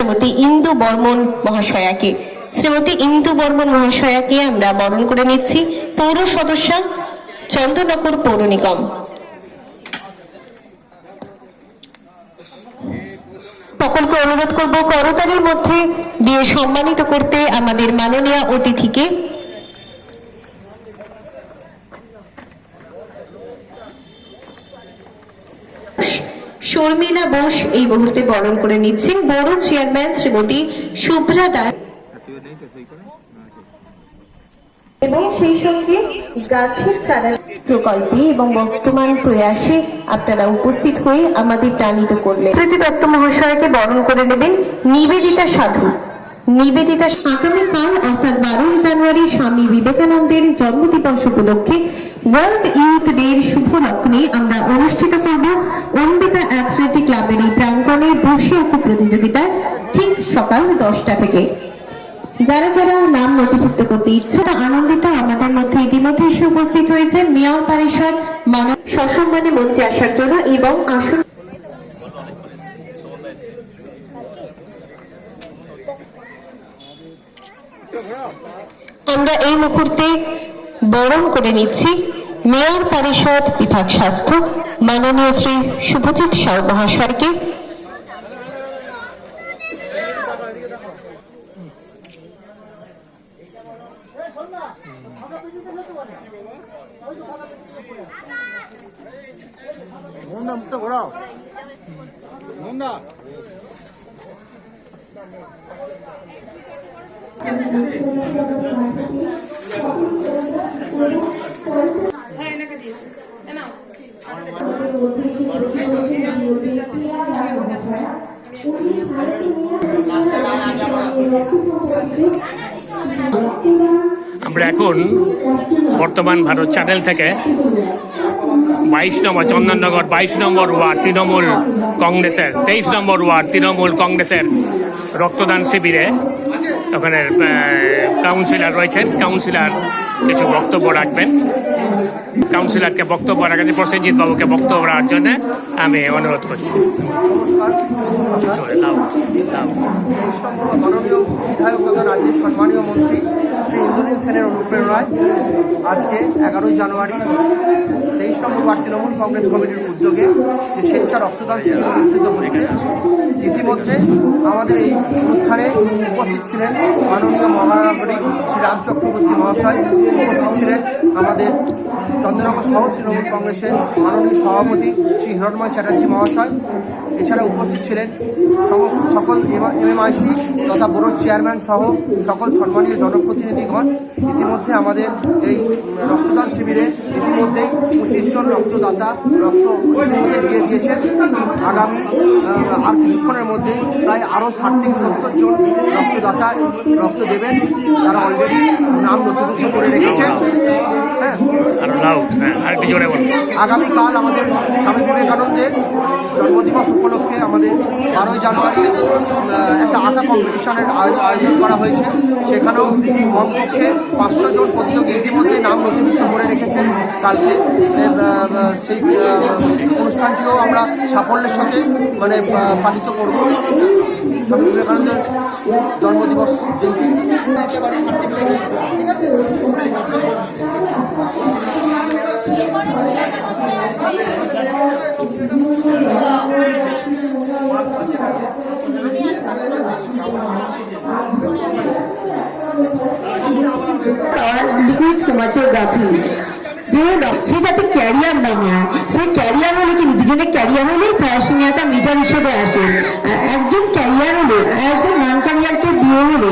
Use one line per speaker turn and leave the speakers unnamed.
শ্রীমতী ইন্দু বর্মন মহাশয়াকে। শ্রীমতী ইন্দু বর্মন মহাশয়াকে আমরা বরণ করে নিচ্ছি। পৌর সদস্যা চন্দ্রনগর পৌর নিগম। সকলকে অনুরোধ করব, করতালির মধ্যে দিয়ে সম্মানিত করতে আমাদের মাননীয় অতিথিকে শর্মিলা বোস এই মুহূর্তে বরণ করে নিচ্ছেন বড় চেয়ারম্যান শ্রীমতী শুভ্রা দাস। এবং সেই সঙ্গে গাছের চারা প্রকল্পে এবং বর্তমান প্রয়াসে আপনারা উপস্থিত হয়ে আমাদের প্রাণিত করলেন। প্রীতি দত্ত মহাশয়কে বরণ করে নেবেন নিবেদিতা সাধু। নিবেদিতা আগামীকাল অর্থাৎ বারোই জানুয়ারি স্বামী বিবেকানন্দের জন্মদিবস উপলক্ষে ওয়ার্ল্ড ইউথ ডে এর শুভ লগ্নে আমরা অনুষ্ঠিত করব অম্বিকা অ্যাথলেটিক ক্লাবের এই প্রাঙ্গণে বসে আঁকো প্রতিযোগিতা ঠিক সকাল দশটা থেকে। যারা যারা নাম নথিভুক্ত করতে ইচ্ছুক, আনন্দিত, আমাদের মধ্যে ইতিমধ্যে এসে উপস্থিত হয়েছেন মেয়র পরিষদ, মানব সসম্মানে মঞ্চে আসার জন্য এবং আসুন। আমরা এই মুহূর্তে বরণ করে নিচ্ছি মেয়র পরিষদ বিভাগ স্বাস্থ্য। মাননীয় শ্রী শুভজিৎ সাউ মহাশয়কে।
আমরা এখন বর্তমান ভারত চ্যানেল থেকে বাইশ নম্বর, চন্দননগর বাইশ নম্বর ওয়ার্ড, তৃণমূল কংগ্রেসের, তেইশ নম্বর ওয়ার্ড, তৃণমূল কংগ্রেসের রক্তদান শিবিরে ওখানে কাউন্সিলর রয়েছেন। কাউন্সিলর কিছু বক্তব্য রাখবেন। কাউন্সিলরকে বক্তব্য রাখেন প্রসেনজিৎ বাবুকে বক্তব্য রাখার জন্য আমি অনুরোধ করছি।
সম্মানীয় মন্ত্রী শ্রী ইন্দ্রনীল সেনের অনুপ্রেরণায় আজকে এগারোই জানুয়ারি নম্বর বার তৃণমূল কংগ্রেস কমিটির উদ্যোগে যে স্বেচ্ছা রক্তদান শিবির অনুষ্ঠিত হয়েছে ইতিমধ্যে আমাদের এই অনুষ্ঠানে উপস্থিত ছিলেন মাননীয় মহানগরী শ্রী রাম চক্রবর্তী মহাশয়, উপস্থিত ছিলেন আমাদের চন্দ্রনগর শহর তৃণমূল কংগ্রেসের মাননীয় সভাপতি শ্রী হিরণময় চ্যাটার্জি মহাশয় এছাড়া উপস্থিত ছিলেন সমস্ত সকল এমএমআইসি তথা বোর্ড চেয়ারম্যান সহ সকল সম্মানীয় জনপ্রতিনিধিগণ। ইতিমধ্যে আমাদের এই রক্তদান শিবিরে ইতিমধ্যে পঁচিশ জন রক্তদাতা রক্ত ইতিমধ্যে দিয়ে দিয়েছেন। আগামী আর কিছুক্ষণের মধ্যে প্রায় আরও ষাট থেকে সত্তর জন রক্তদাতা রক্ত দেবেন। তারা অলরেডি নাম নথিভুক্ত করে রেখেছেন। হ্যাঁ।
হ্যাঁ
আগামীকাল আমাদের স্বামী বিবেকানন্দের জন্মদিবস উপলক্ষে আমাদের বারোই জানুয়ারি আহ, একটা কম্পিটিশনের আয়োজন করা হয়েছে। সেখানেও কমপক্ষে পাঁচশো জন প্রতিযোগী ইতিমধ্যে নাম নথিভুক্ত করে রেখেছেন। কালকে সেই অনুষ্ঠানটিও আমরা সাফল্যের সাথে মানে পালিত করব। স্বামী বিবেকানন্দের জন্মদিবস
ক্রোমাটোগ্রাফি যে সে যাতে ক্যারিয়ার না হয় সেই ক্যারিয়ার হলে কিন্তু দুজনে ক্যারিয়ার হলেই ফ্যাশনিয়াটা মিটার হিসেবে আসে একজন ক্যারিয়ার হলে একজন নন ক্যারিয়ারকে বিয়ে হলে